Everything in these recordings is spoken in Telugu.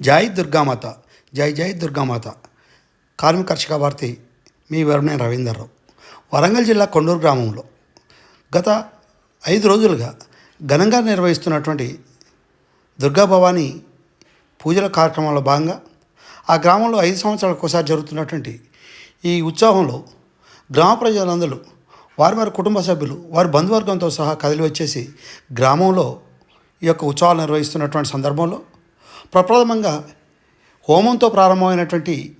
జై దుర్గామాత జై జై దుర్గామాత కార్మిక కర్షక వార్తి మీ వరణ రవీందర్రావు. వరంగల్ జిల్లా కొండూరు గ్రామంలో గత ఐదు రోజులుగా ఘనంగా నిర్వహిస్తున్నటువంటి దుర్గా భవాని పూజల కార్యక్రమంలో భాగంగా ఆ గ్రామంలో ఐదు సంవత్సరాలకు ఒకసారి జరుగుతున్నటువంటి ఈ ఉత్సవంలో గ్రామ ప్రజలందరూ వారి వారి కుటుంబ సభ్యులు వారి బంధువర్గంతో సహా కదిలి వచ్చేసి గ్రామంలో ఈ యొక్క ఉత్సవాలు నిర్వహిస్తున్నటువంటి సందర్భంలో ప్రప్రథమంగా హోమంతో ప్రారంభమైనటువంటి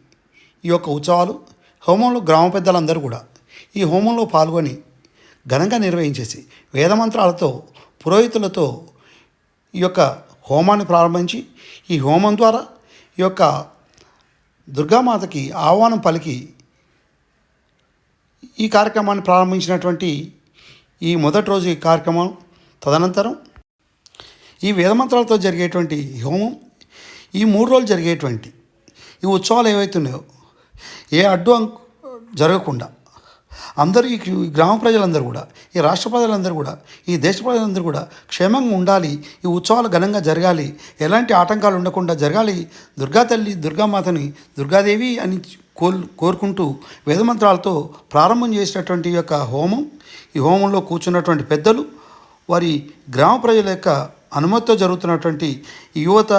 ఈ యొక్క ఉత్సవాలు హోమంలో గ్రామ పెద్దలందరూ కూడా ఈ హోమంలో పాల్గొని ఘనంగా నిర్వహించేసి వేదమంత్రాలతో పురోహితులతో ఈ యొక్క హోమాన్ని ప్రారంభించి ఈ హోమం ద్వారా ఈ యొక్క దుర్గామాతకి ఆహ్వానం పలికి ఈ కార్యక్రమాన్ని ప్రారంభించినటువంటి ఈ మొదటి రోజు ఈ కార్యక్రమం. తదనంతరం ఈ వేదమంత్రాలతో జరిగేటువంటి హోమం ఈ మూడు రోజులు జరిగేటువంటి ఈ ఉత్సవాలు ఏవైతున్నాయో ఏ అడ్డు జరగకుండా అందరూ ఈ గ్రామ ప్రజలందరూ కూడా ఈ రాష్ట్ర ప్రజలందరూ కూడా ఈ దేశ ప్రజలందరూ కూడా క్షేమంగా ఉండాలి ఈ ఉత్సవాలు ఘనంగా జరగాలి ఎలాంటి ఆటంకాలు ఉండకుండా జరగాలి దుర్గా తల్లి దుర్గామాతని దుర్గాదేవి అని కోల్ కోరుకుంటూ వేదమంత్రాలతో ప్రారంభం చేసినటువంటి యొక్క హోమం ఈ హోమంలో కూర్చున్నటువంటి పెద్దలు వారి గ్రామ ప్రజల యొక్క అనుమతితో జరుగుతున్నటువంటి యువత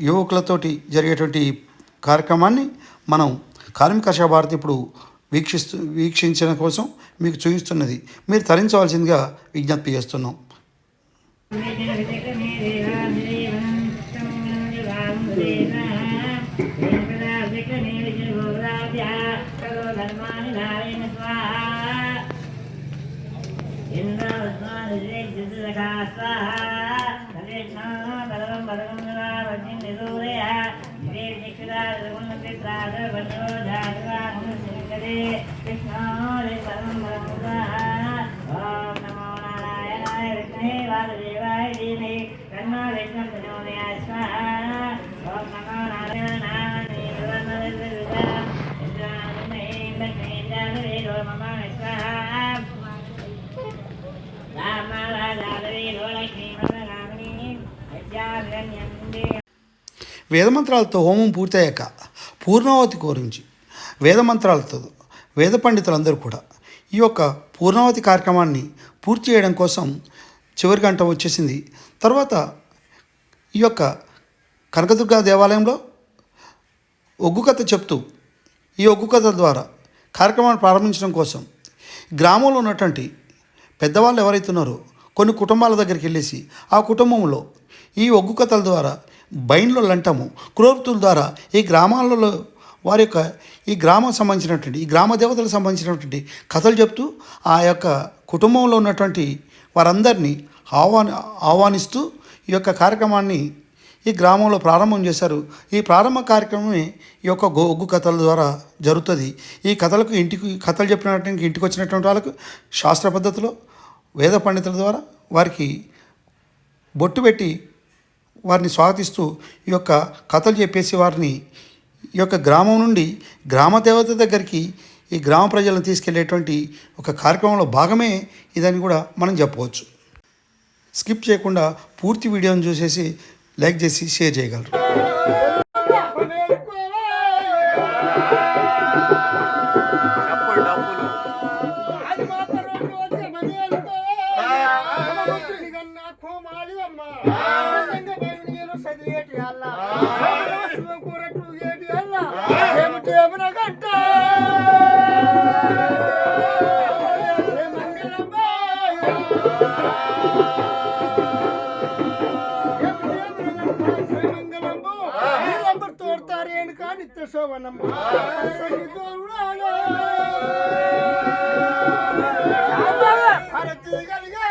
యువకులతోటి జరిగేటువంటి కార్యక్రమాన్ని మనం కార్మిక భారతి ఇప్పుడు వీక్షిస్తూ వీక్షించడం కోసం మీకు చూపిస్తున్నది. మీరు తరించవలసిందిగా విజ్ఞప్తి చేస్తున్నాం. निरूरया श्रीक्षिरागुणपित्रागवनोजागुणशृङ्गरे कृष्णारे परं ॐ नमो नारायणाय विष्णे वासुदेवाय धीमहि कर्मा विष्णं వేదమంత్రాలతో హోమం పూర్తయ్యాక పూర్ణావతి గురించి వేదమంత్రాలతో వేద పండితులందరూ కూడా ఈ యొక్క పూర్ణావతి కార్యక్రమాన్ని పూర్తి చేయడం కోసం చివరి గంట వచ్చేసింది. తర్వాత ఈ యొక్క కనకదుర్గా దేవాలయంలో ఒగ్గు కథ చెప్తూ ఈ ఒగ్గు కథ ద్వారా కార్యక్రమాన్ని ప్రారంభించడం కోసం గ్రామంలో ఉన్నటువంటి పెద్దవాళ్ళు ఎవరైతే ఉన్నారో కొన్ని కుటుంబాల దగ్గరికి వెళ్ళేసి ఆ కుటుంబంలో ఈ ఒగ్గు కథల ద్వారా బైన్లో అంటాము క్రోర్తుల ద్వారా ఈ గ్రామాలలో వారి యొక్క ఈ గ్రామం సంబంధించినటువంటి ఈ గ్రామ దేవతలకు సంబంధించినటువంటి కథలు చెప్తూ ఆ యొక్క కుటుంబంలో ఉన్నటువంటి వారందరినీ ఆహ్వాని ఆహ్వానిస్తూ ఈ యొక్క కార్యక్రమాన్ని ఈ గ్రామంలో ప్రారంభం చేశారు. ఈ ప్రారంభ కార్యక్రమమే ఈ యొక్క గొగ్గు కథల ద్వారా జరుగుతుంది. ఈ కథలకు ఇంటికి కథలు చెప్పినటువంటి ఇంటికి వచ్చినటువంటి వాళ్ళకు శాస్త్ర పద్ధతిలో వేద పండితుల ద్వారా వారికి బొట్టు పెట్టి వారిని స్వాగతిస్తూ ఈ యొక్క కథలు చెప్పేసి వారిని ఈ యొక్క గ్రామం నుండి గ్రామ దేవత దగ్గరికి ఈ గ్రామ ప్రజలను తీసుకెళ్ళేటువంటి ఒక కార్యక్రమంలో భాగమే ఇదని కూడా మనం చెప్పవచ్చు. స్కిప్ చేయకుండా పూర్తి వీడియోని చూసేసి లైక్ చేసి షేర్ చేయగలరు. డబ్బులు. ఏమన గంట. ఏ మంగళమ్మ. నీలంబర్ తోడతారు ఏనుక నిత్య శోభనమ్మ. సంగీతోరుడాలో. భారతీయ కలిగే.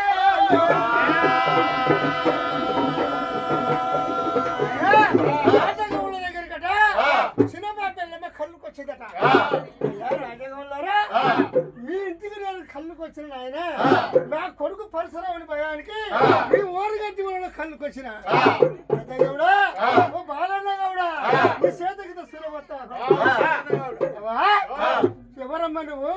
రాజగౌళ్ళరా మీ ఇంటికి నేను కళ్ళుకి వచ్చిన ఆయన నా కొడుకు పరశురాముని భయానికి మీ ఊరుగట్టి వాళ్ళ కళ్ళుకి వచ్చిన. రాజగౌడా ఓ బాలన్న గౌడా నీ చేతకి సులభత్తా ఎవరమ్మ నువ్వు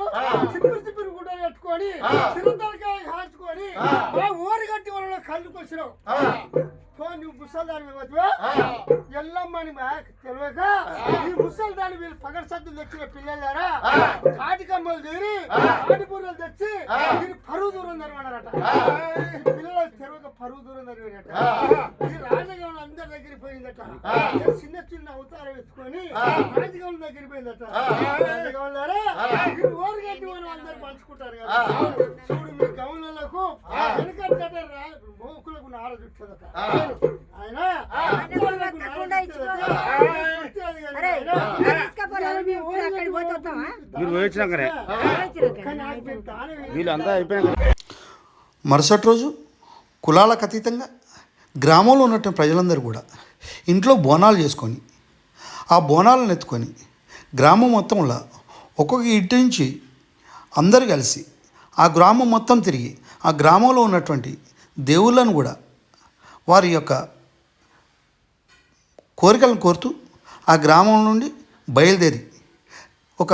చిప్పిరి చిప్పిరి గుడ్డలు కట్టుకొని చిరుతలకాయ కాల్చుకొని మా ఊరు కట్టి వాళ్ళ కళ్ళుకి వచ్చినావు. తో నువ్వు ముసల్దాని వద్దు ఎల్లమ్మని మా పొద్దున్న తెచ్చిన పిల్లలారా? కాటి కమ్మలు తీరి కాటి బుర్రలు తెచ్చి దీని పరువు దూరం తరమన్నారట ఈ పిల్లలు తెరవక పరువు దూరం తరిగారట ఈ రాజగౌడ అందరి దగ్గరికి పోయిందట. చిన్న చిన్న అవతారం ఎత్తుకొని రాజగౌడ దగ్గరికి పోయిందట. రాజగౌడారా ఈ ఓరిగడ్డి మనం అందరు పంచుకుంటారు కదా. చూడు మీ గౌన్లకు వెనకట్టట రా- మోకులకు నార చుట్టదట ఆయన అక్కలకు నార చుట్టదట. చుట్టేది కదా అరే, ఆయన. తీసుకపోరాదు, మేము ఊరు అక్కడికి పోతే వస్తామా? వచ్చినాకనే వీళ్ళంతా అయిపోయినాక మరుసటి రోజు కులాలకు అతీతంగా గ్రామంలో ఉన్నటువంటి ప్రజలందరూ కూడా ఇంట్లో బోనాలు చేసుకొని ఆ బోనాలను ఎత్తుకొని గ్రామం మొత్తంలో ఒక్కొక్క ఇంటి నుంచి అందరు కలిసి ఆ గ్రామం మొత్తం తిరిగి ఆ గ్రామంలో ఉన్నటువంటి దేవుళ్ళను కూడా వారి యొక్క కోరికలను కోరుతూ ఆ గ్రామం నుండి బయలుదేరి ఒక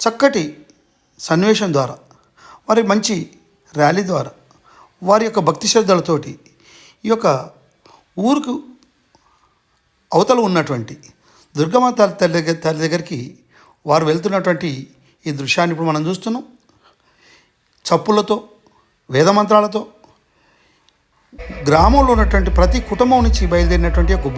చక్కటి సన్నివేశం ద్వారా వారి మంచి ర్యాలీ ద్వారా వారి యొక్క భక్తి శ్రద్ధలతోటి ఈ యొక్క ఊరుకు అవతల ఉన్నటువంటి దుర్గమ్మ తల్లి తల్లి దగ్గర తల్లి దగ్గరికి వారు వెళ్తున్నటువంటి ఈ దృశ్యాన్ని ఇప్పుడు మనం చూస్తున్నాం. చప్పులతో వేదమంత్రాలతో గ్రామంలో ఉన్నటువంటి ప్రతి కుటుంబం నుంచి బయలుదేరినటువంటి ఒక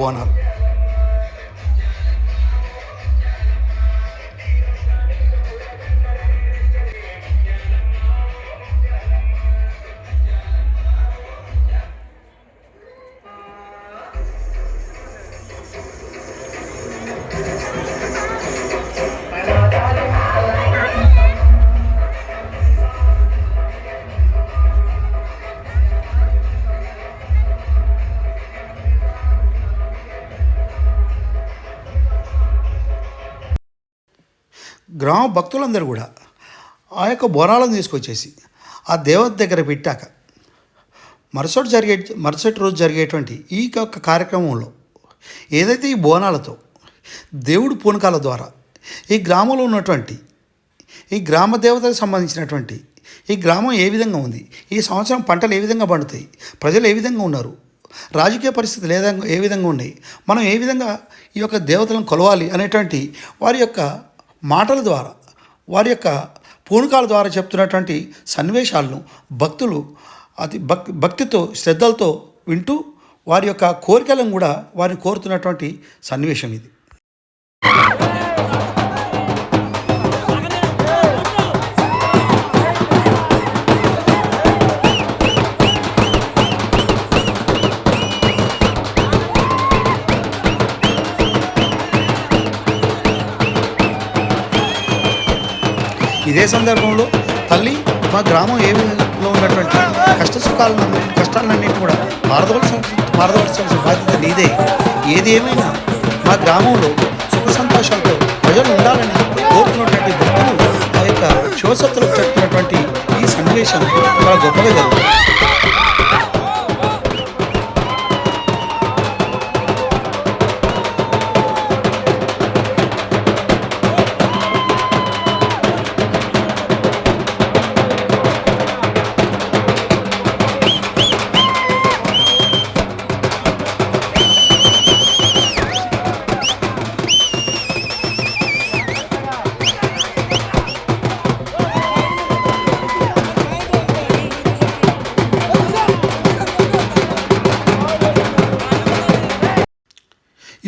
గ్రామ భక్తులందరూ కూడా ఆ యొక్క బోనాలను తీసుకొచ్చేసి ఆ దేవత దగ్గర పెట్టాక మరుసటి జరిగే మరుసటి రోజు జరిగేటువంటి ఈ యొక్క కార్యక్రమంలో ఏదైతే ఈ బోనాలతో దేవుడి పూనకాల ద్వారా ఈ గ్రామంలో ఉన్నటువంటి ఈ గ్రామ దేవతకు సంబంధించినటువంటి ఈ గ్రామం ఏ విధంగా ఉంది ఈ సంవత్సరం పంటలు ఏ విధంగా పండుతాయి ప్రజలు ఏ విధంగా ఉన్నారు రాజకీయ పరిస్థితులు ఏ విధంగా ఏ విధంగా ఉన్నాయి మనం ఏ విధంగా ఈ యొక్క దేవతలను కొలవాలి అనేటువంటి వారి యొక్క మాటల ద్వారా వారి యొక్క పూనకాల ద్వారా చెప్తున్నటువంటి సన్నివేశాలను భక్తులు అతి భక్ భక్తితో శ్రద్ధలతో వింటూ వారి యొక్క కోరికలను కూడా వారిని కోరుతున్నటువంటి సన్నివేశం ఇది. సందర్భంలో తల్లి మా గ్రామం ఏ విధంగా ఉన్నటువంటి కష్ట సుఖాలను కష్టాలన్నింటినీ కూడా పారదోల్సిన పారదోల్సిన బాధ్యత నీదే. ఏది ఏమైనా మా గ్రామంలో సుఖ సంతోషాలతో ప్రజలు ఉండాలని కోరుకున్నటువంటి భక్తులు ఆ యొక్క శివసత్తులకు చెప్తున్నటువంటి ఈ సన్నివేశం చాలా గొప్పగా జరుగుతుంది.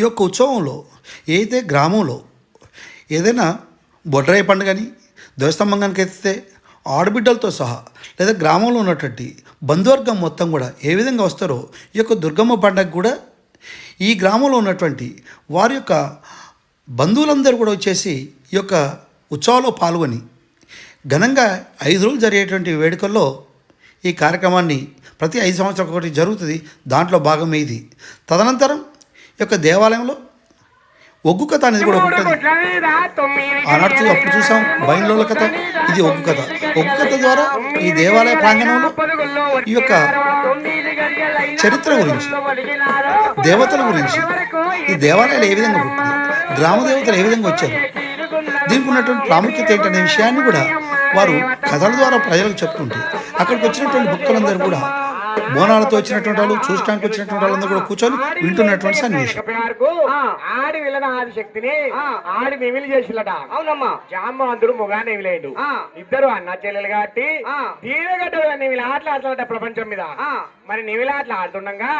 ఈ యొక్క ఉత్సవంలో ఏదైతే గ్రామంలో ఏదైనా బొడ్రాయి పండుగని ధ్వజస్తంభం కనుక ఎత్తితే ఆడబిడ్డలతో సహా లేదా గ్రామంలో ఉన్నటువంటి బంధువర్గం మొత్తం కూడా ఏ విధంగా వస్తారో ఈ యొక్క దుర్గమ్మ పండుగ కూడా ఈ గ్రామంలో ఉన్నటువంటి వారి యొక్క బంధువులందరూ కూడా వచ్చేసి ఈ యొక్క ఉత్సవాల్లో పాల్గొని ఘనంగా ఐదు రోజులు జరిగేటువంటి వేడుకల్లో ఈ కార్యక్రమాన్ని ప్రతి ఐదు సంవత్సరాలు ఒకటి జరుగుతుంది. దాంట్లో భాగమే ఇది. తదనంతరం యొక్క దేవాలయంలో ఒగ్గు కథ అనేది కూడా ఉంటుంది. ఆనాడు అప్పుడు చూసాం బయలులోల కథ. ఇది ఒగ్గు కథ. ఒగ్గు కథ ద్వారా ఈ దేవాలయ ప్రాంగణంలో ఈ యొక్క చరిత్ర గురించి దేవతల గురించి ఈ దేవాలయాలు ఏ విధంగా పుట్టింది గ్రామ దేవతలు ఏ విధంగా వచ్చారు దీనికి ఉన్నటువంటి ప్రాముఖ్యత ఏంటనే విషయాన్ని కూడా వారు కథల ద్వారా ప్రజలకు చెప్తుంటే అక్కడికి వచ్చినటువంటి భక్తులందరూ కూడా బోనాలతో వచ్చినటువంటి వాళ్ళు చూడటానికి వచ్చినటువంటి వాళ్ళందరూ కూడా కూర్చొని వింటున్నటువంటి సన్నివేశం. ఆడి వెళ్ళిన ఆది శక్తిని ఆడి నివిలి చేసిల్లట. అవునమ్మా. జాంబవంతుడు ముగా నివిలేడు ఇద్దరు అన్న చెల్లెలు కాబట్టి నివిలి ఆటలు ఆడుతున్నట ప్రపంచం మీద. మరి నివిలి ఆటలు ఆడుతుండగా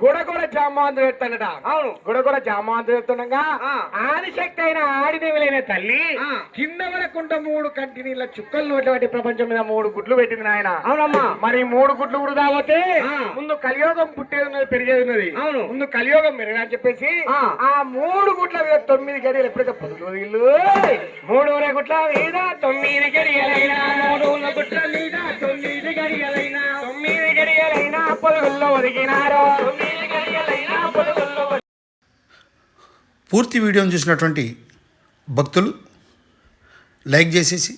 గుడ కూడా జాంబవంతుడు ఎత్తానట అవును. గుడ కూడా జాంబవంతుడు ఎత్తుండగా ఆది శక్తి అయిన ఆడి నివిలైన తల్లి కింద వరకుంట మూడు కంటి నీళ్ళ చుక్కలు నోటి ప్రపంచం మీద మూడు గుడ్లు పెట్టింది నాయన. అవునమ్మా. మరి మూడు గుడ్లు కూడా దావతే ముందు కలియోగం పుట్టేది ఉన్నది పెరిగేది ఉన్నది. అవును. ముందు కలియోగం పెరిగిన అని చెప్పేసి ఆ. మూడు గుట్ల మీద తొమ్మిది గడియలు ఎప్పుడైతే పొదుగు ఇల్లు మూడు గుట్ల మీద తొమ్మిది గడియలైనా మూడు గుట్ల మీద తొమ్మిది గడియలైనా. తొమ్మిది పూర్తి వీడియోని చూసినటువంటి భక్తులు లైక్ చేసేసి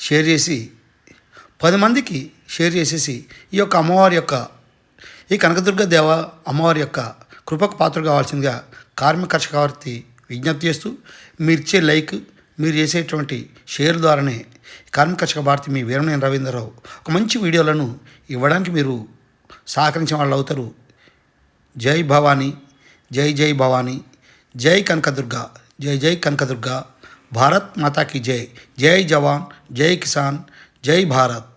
షేర్ చేసి పది మందికి షేర్ చేసేసి ఈ యొక్క అమ్మవారి యొక్క ఈ కనకదుర్గ దేవ అమ్మవారి యొక్క కృపకు పాత్ర కావాల్సిందిగా కార్మిక కర్షకావర్తి విజ్ఞప్తి చేస్తూ మీరు ఇచ్చే లైక్ మీరు చేసేటువంటి షేర్ ద్వారానే కార్మిక కర్షక భారతి మీ వీరమనేని రవీంద్రరావు ఒక మంచి వీడియోలను ఇవ్వడానికి మీరు సహకరించిన వాళ్ళు అవుతారు. జై భవానీ జై జై భవానీ జై కనకదుర్గ జై జై కనకదుర్గ భారత్ మాతా జై జై జవాన్ జై కిసాన్ జై భారత్.